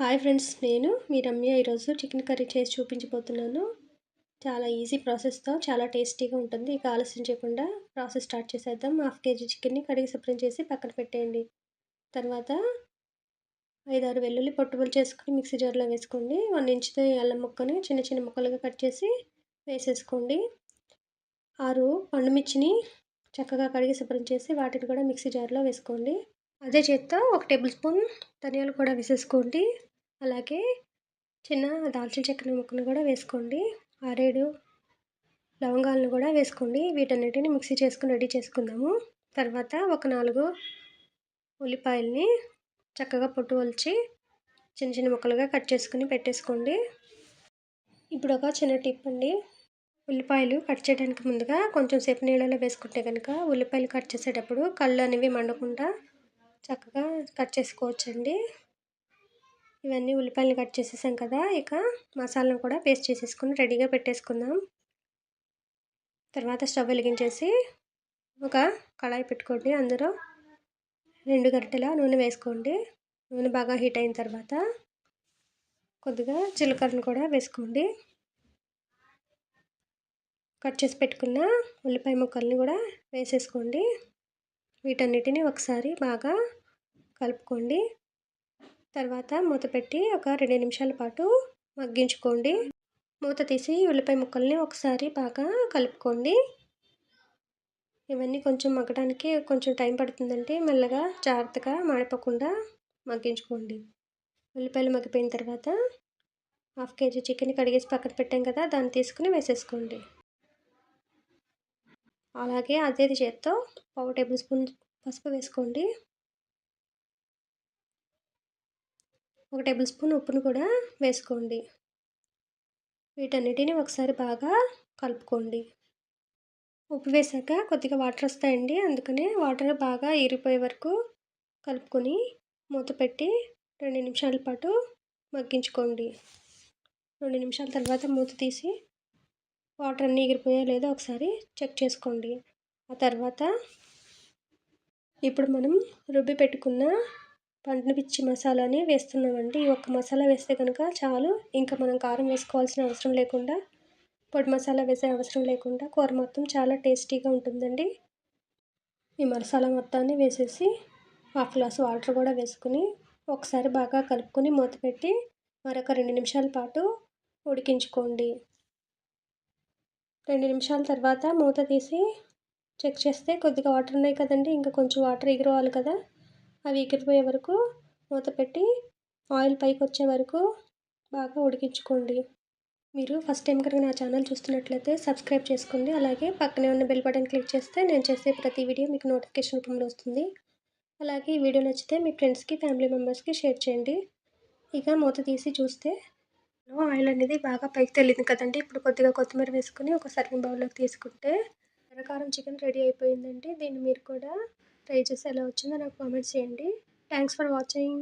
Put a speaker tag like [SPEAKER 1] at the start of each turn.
[SPEAKER 1] Hi friends నేను మీ రమ్య ఈరోజు chicken curry చేసి చూపించబోతున్నాను. చాలా ఈజీ ప్రాసెస్తో చాలా టేస్టీగా ఉంటుంది. ఇక ఆలస్యం చేయకుండా ప్రాసెస్ స్టార్ట్ చేసేద్దాం. హాఫ్ కేజీ చికెన్ని కడిగి శుభ్రం చేసి పక్కన పెట్టేయండి. తర్వాత ఐదారు వెల్లుల్లి పొట్టుబులు చేసుకుని మిక్సీ జార్లో వేసుకోండి. వన్ ఇంచుతో అల్లం ముక్కని చిన్న చిన్న ముక్కలుగా కట్ చేసి వేసేసుకోండి. ఆరు పండుమిర్చిని చక్కగా కడిగి శుభ్రం చేసి వాటిని కూడా మిక్సీ జార్లో వేసుకోండి. అదే చేత్తో ఒక టేబుల్ స్పూన్ ధనియాలు కూడా వేసేసుకోండి. అలాగే చిన్న దాల్చిన చెక్కన ముక్కను కూడా వేసుకోండి. ఆరేడు లవంగాలను కూడా వేసుకోండి. వీటన్నిటిని మిక్సీ చేసుకుని రెడీ చేసుకుందాము. తర్వాత ఒక నాలుగు ఉల్లిపాయల్ని చక్కగా పొట్టు వలిచి చిన్న చిన్న ముక్కలుగా కట్ చేసుకుని పెట్టేసుకోండి. ఇప్పుడు ఒక చిన్న టిప్ అండి. ఉల్లిపాయలు కట్ చేయడానికి ముందుగా కొంచెం సేపు నీళ్ళలో వేసుకుంటే కనుక ఉల్లిపాయలు కట్ చేసేటప్పుడు కళ్ళు అనేవి మండకుండా చక్కగా కట్ చేసుకోవచ్చండి. ఇవన్నీ ఉల్లిపాయలు కట్ చేసేసాం కదా ఇక మసాలాను కూడా పేస్ట్ చేసేసుకుని రెడీగా పెట్టేసుకుందాం. తర్వాత స్టవ్ వెలిగించేసి ఒక కళాయి పెట్టుకోండి. అందులో రెండు గరిటెల నూనె వేసుకోండి. నూనె బాగా హీట్ అయిన తర్వాత కొద్దిగా జీలకర్రను కూడా వేసుకోండి. కట్ చేసి పెట్టుకున్న ఉల్లిపాయ ముక్కల్ని కూడా వేసేసుకోండి. వీటన్నిటిని ఒకసారి బాగా కలుపుకోండి. తర్వాత మూత పెట్టి ఒక రెండు నిమిషాల పాటు మగ్గించుకోండి. మూత తీసి ఉల్లిపాయ ముక్కల్ని ఒకసారి బాగా కలుపుకోండి. ఇవన్నీ కొంచెం మగ్గడానికి కొంచెం టైం పడుతుందంటే మెల్లగా జాగ్రత్తగా మాడిపోకుండా మగ్గించుకోండి. ఉల్లిపాయలు మగ్గిపోయిన తర్వాత హాఫ్ కేజీ చికెన్ కడిగేసి పక్కన పెట్టాం కదా దాన్ని తీసుకుని వేసేసుకోండి. అలాగే అదే చేత్తో పావు టేబుల్ స్పూన్ పసుపు వేసుకోండి. ఒక టేబుల్ స్పూన్ ఉప్పును కూడా వేసుకోండి. వీటన్నిటిని ఒకసారి బాగా కలుపుకోండి. ఉప్పు వేసాక కొద్దిగా వాటర్ వస్తాయండి. అందుకనే వాటర్ బాగా ఇరిపోయే వరకు కలుపుకొని మూత పెట్టి రెండు నిమిషాల పాటు మగ్గించుకోండి. రెండు నిమిషాల తర్వాత మూత తీసి వాటర్ అన్నీ ఎగిరిపోయా లేదో ఒకసారి చెక్ చేసుకోండి. ఆ తర్వాత ఇప్పుడు మనం రుబ్బి పెట్టుకున్న పండు పిచ్చి మసాలాని వేస్తున్నామండి. ఈ ఒక్క మసాలా వేస్తే కనుక చాలు. ఇంకా మనం కారం వేసుకోవాల్సిన అవసరం లేకుండా పొడి మసాలా వేసే అవసరం లేకుండా కూర మొత్తం చాలా టేస్టీగా ఉంటుందండి. ఈ మసాలా మొత్తాన్ని వేసేసి హాఫ్ గ్లాస్ వాటర్ కూడా వేసుకుని ఒకసారి బాగా కలుపుకొని మూత పెట్టి మరొక రెండు నిమిషాల పాటు ఉడికించుకోండి. రెండు నిమిషాల తర్వాత మూత తీసి చెక్ చేస్తే కొద్దిగా వాటర్ ఉన్నాయి కదండి. ఇంకా కొంచెం వాటర్ ఎగిరవాలి కదా. అవి ఎగిరిపోయే వరకు మూత పెట్టి ఆయిల్ పైకి వచ్చే వరకు బాగా ఉడికించుకోండి. మీరు ఫస్ట్ టైం కనుక నా ఛానల్ చూస్తున్నట్లయితే సబ్స్క్రైబ్ చేసుకోండి. అలాగే పక్కనే ఉన్న బెల్ బటన్ క్లిక్ చేస్తే నేను చేసే ప్రతి వీడియో మీకు నోటిఫికేషన్ రూపంలో వస్తుంది. అలాగే ఈ వీడియో నచ్చితే మీ ఫ్రెండ్స్కి ఫ్యామిలీ మెంబర్స్కి షేర్ చేయండి. ఇక మూత తీసి చూస్తే ఆయిల్ అనేది బాగా పైకి తెలియదు కదండి. ఇప్పుడు కొద్దిగా కొత్తిమీర వేసుకుని ఒక సర్వింగ్ బౌల్లోకి తీసుకుంటే ఎర్రకారం చికెన్ రెడీ అయిపోయిందండి. దీన్ని మీరు కూడా ట్రై చేసి ఎలా వచ్చిందో నాకు కామెంట్స్ చేయండి. Thanks for watching